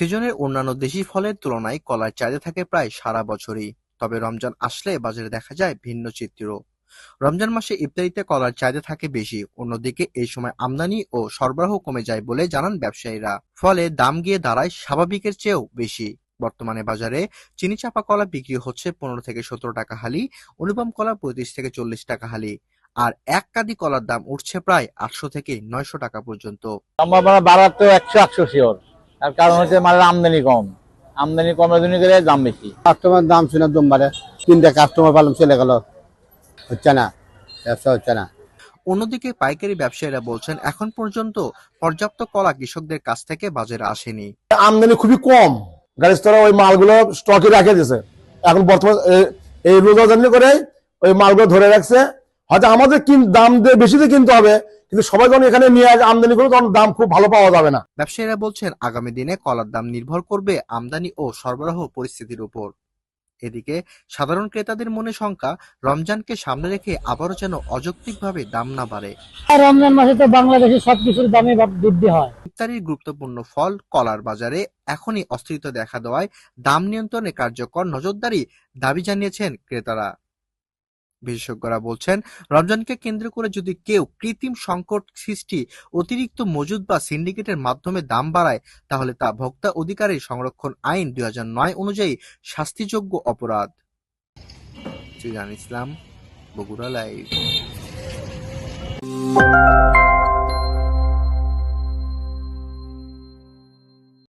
সিজনের অন্যান্য দেশি ফলের তুলনায় কলার চাহিদা থাকে প্রায় সারা বছরই। তবে রমজান আসলে বাজারে দেখা যায় ভিন্ন চিত্র রমজান মাসে ইফতারিতে কলার চাহিদা থাকে বেশি, অন্যদিকে এই সময় আমদানি ও সরবরাহ কমে যায় বলে জানান ব্যবসায়ীরা। ফলে দাম গিয়ে দাঁড়ায় স্বাভাবিকের চেয়েও বেশি। বর্তমানে বাজারে চিনি চাপা কলা বিক্রি হচ্ছে পনেরো থেকে সতেরো টাকা হালি, অনুপম কলা পঁয়ত্রিশ থেকে চল্লিশ টাকা হালি, আর এক কাদি কলার দাম উঠছে প্রায় আটশো থেকে নয়শো টাকা পর্যন্ত। সম্ভাবনা বাড়ার তো একশো একশো শিওর। তার কারণ হচ্ছে মালের আমদানি কম। আমদানি কমের জন্য করে দাম বেশি। কাস্টমার দাম শুনে দম বাড়ে। তিনটা কাস্টমার পালাম চলে গেল। হচ্ছে না। ব্যবসা হচ্ছে না। অন্যদিকে পাইকারি ব্যবসায়ীরা বলছেন এখন পর্যন্ত পর্যাপ্ত কলা কৃষকদের কাছ থেকে বাজারে আসেনি। আমদানি খুবই কম। গাড়িস্তরা ওই মালগুলো স্টকে রাখে দিয়েছে এখন বর্তমান এই রোজা জানি করে ওই মালগুলো ধরে রাখছে। হয়তো আমাদের কিন দাম দিয়ে বেশি দিয়ে কিনতে হবে কিন্তু সবাই যখন এখানে নিয়ে আসে আমদানি করে তখন দাম খুব ভালো পাওয়া যাবে না। ব্যবসায়ীরা বলছেন আগামী দিনে কলার দাম নির্ভর করবে আমদানি ও সরবরাহ পরিস্থিতির উপর। এদিকে সাধারণ ক্রেতাদের মনে শঙ্কা রমজানকে সামনে রেখে আবারও যেন অযৌক্তিকভাবে দাম না বাড়ে। আর রমজান মাসে তো বাংলাদেশে সবকিছুর দামে বৃদ্ধি হয়। ইফতারির গুরুত্বপূর্ণ ফল কলার বাজারে এখনই অস্থিরতা দেখা দেওয়ায় দাম নিয়ন্ত্রণে কার্যকর নজরদারি দাবি জানিয়েছেন ক্রেতারা। বিশেষজ্ঞরা বলছেন, রমজানকে কেন্দ্র করে যদি কেউ কৃত্রিম সংকট সৃষ্টি, অতিরিক্ত মজুদ বা সিন্ডিকেটের মাধ্যমে দাম বাড়ায়, তাহলে তা ভোক্তা অধিকারের সংরক্ষণ আইন দুই হাজার নয় অনুযায়ী শাস্তিযোগ্য অপরাধ। ইসলাম বগুড়া লাইভ।